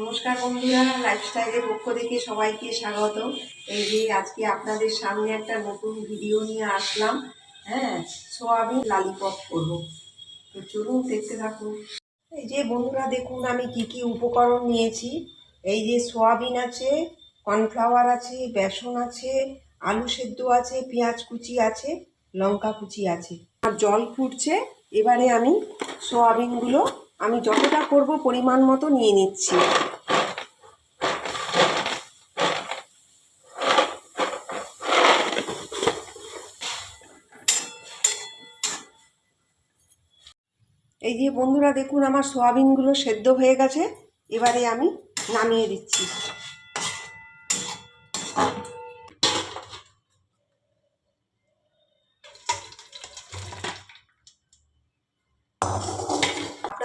নমস্কার বন্ধুরা লাইফস্টাইলের পক্ষ থেকে সবাইকে স্বাগত। এই যে আজকে আপনাদের সামনে একটা নতুন ভিডিও নিয়ে আসলাম। হ্যাঁ সোয়াবিন লালিপপ করব। তো চলুন দেখতে থাকুন। এই যে বন্ধুরা, দেখুন আমি কি কি উপকরণ নিয়েছি। এই যে সোয়াবিন আছে, কর্নফ্লাওয়ার আছে, বেসন আছে, আলু সেদ্ধ আছে, পেঁয়াজ কুচি আছে, লঙ্কা কুচি আছে। আর জল ফুটছে। এবারে আমি সোয়াবিনগুলো আমি যতটা করব পরিমাণ মতো নিয়ে নিচ্ছি। এই যে বন্ধুরা, দেখুন আমার সোয়াবিনগুলো সেদ্ধ হয়ে গেছে। এবারে আমি নামিয়ে দিচ্ছি।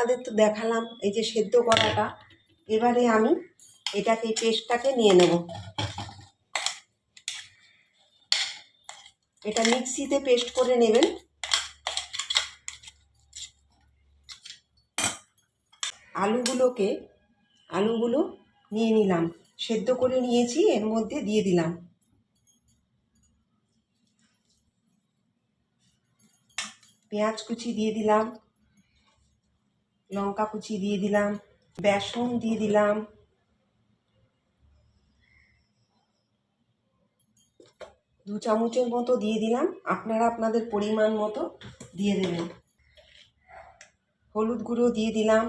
আপনাদের তো দেখালাম এই যে সেদ্ধ করাটা। এবারে আমি এটাকে পেস্টটাকে নিয়ে নেব। এটা মিক্সিতে পেস্ট করে নেবেন। আলুগুলোকে, আলুগুলো নিয়ে নিলাম। সেদ্ধ করে নিয়েছি, এর মধ্যে দিয়ে দিলাম। পেঁয়াজ কুচি দিয়ে দিলাম। লঙ্কা কুচি দিয়ে দিলাম, বেসন দিয়ে দিলাম। দু চামচের মতো দিয়ে দিলাম, আপনারা আপনাদের পরিমাণ মতো দিয়ে দেবেন। হলুদ গুঁড়ো দিয়ে দিলাম,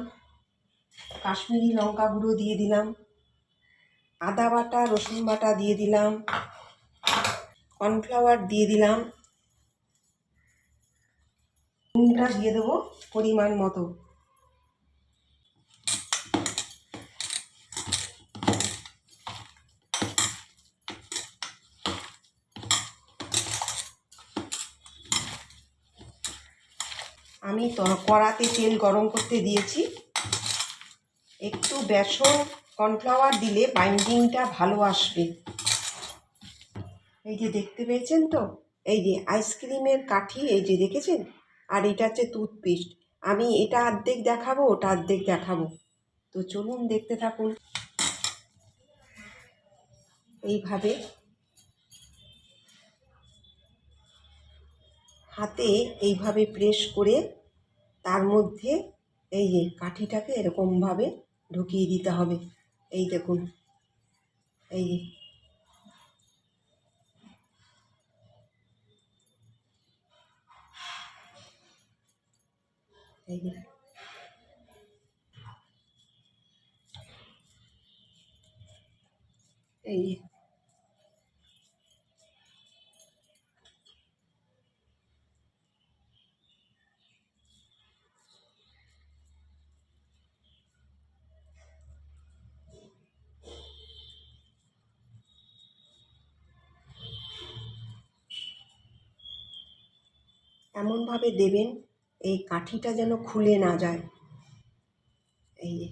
কাশ্মীরি লঙ্কা গুঁড়ো দিয়ে দিলাম, আদা বাটা, রসুন বাটা দিয়ে দিলাম, কর্নফ্লাওয়ার দিয়ে দিলাম। নুনটা দিয়ে দেবো পরিমাণ মতো। আমি কড়াতে তেল গরম করতে দিয়েছি। একটু বেসন, কর্নফ্লাওয়ার দিলে বাইন্ডিংটা ভালো আসবে। এই যে দেখতে পেয়েছেন তো? এই যে আইসক্রিমের কাঠি, এই যে দেখেছেন? আর এটা হচ্ছে টুথপেস্ট আমি এটা অর্ধেক দেখাবো, ওটা অর্ধেক দেখাবো। তো চলুন দেখতে থাকুন। এইভাবে হাতে এইভাবে প্রেস করে তার মধ্যে এই যে কাঠিটাকে এরকমভাবে ঢুকিয়ে দিতে হবে। এই দেখুন। এই যে। এই যে। এমনভাবে দেবেন এই কাঠিটা যেন খুলে না যায় এই যে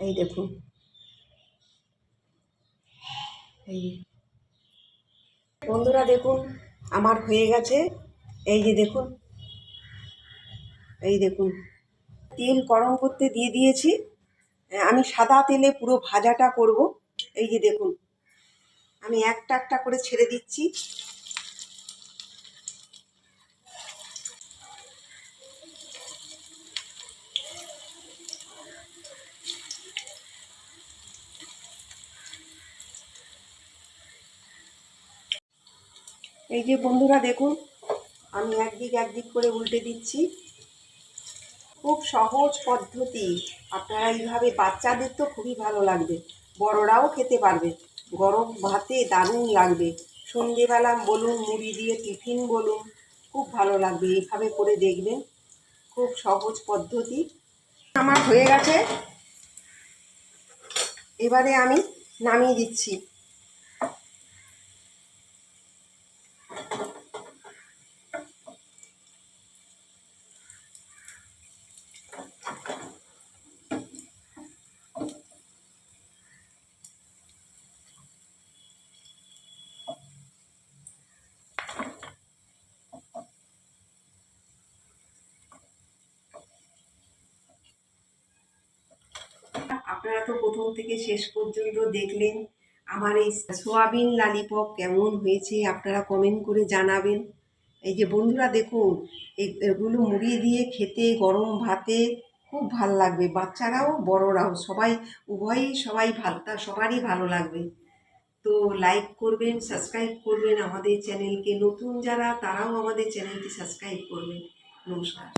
এই দেখুন। এই। বন্ধুরা দেখুন, আমার হয়ে গেছে। এই যে দেখুন। এই দেখুন। তেল গরম করতে দিয়ে দিয়েছি। আমি সাদা তেলে পুরো ভাজাটা করব। এই যে দেখুন। আমি একটা একটা করে ছেড়ে দিচ্ছি। এই যে বন্ধুরা দেখুন, আমি একদিক একদিক করে উল্টে দিচ্ছি। খুব সহজ পদ্ধতি। আপনারা এইভাবে বাচ্চাদের তো খুবই ভালো লাগবে। বড়রাও খেতে পারবে। গরম ভাতে দারুণ লাগবে। সন্ধেবেলা বলুন, মুড়ি দিয়ে টিফিন বলুন, খুব ভালো লাগবে। এইভাবে করে দেখবেন। খুব সহজ পদ্ধতি। আমার হয়ে গেছে। এবারে আমি নামিয়ে দিচ্ছি। আপনারা তো প্রথম থেকে শেষ পর্যন্ত দেখলেন আমার এই সোয়াবিন লালিপপ কেমন হয়েছে, আপনারা কমেন্ট করে জানাবেন। এই যে বন্ধুরা দেখুন এগুলো মুড়িয়ে দিয়ে খেতে, গরম ভাতে খুব ভালো লাগবে। বাচ্চারাও, বড়রাও, সবাই, উভয়ই সবাই ভালো, তা সবারই ভালো লাগবে। তো লাইক করবেন সাবস্ক্রাইব করবেন আমাদের চ্যানেলকে নতুন যারা, তারাও আমাদের চ্যানেলটি সাবস্ক্রাইব করবেন। নমস্কার।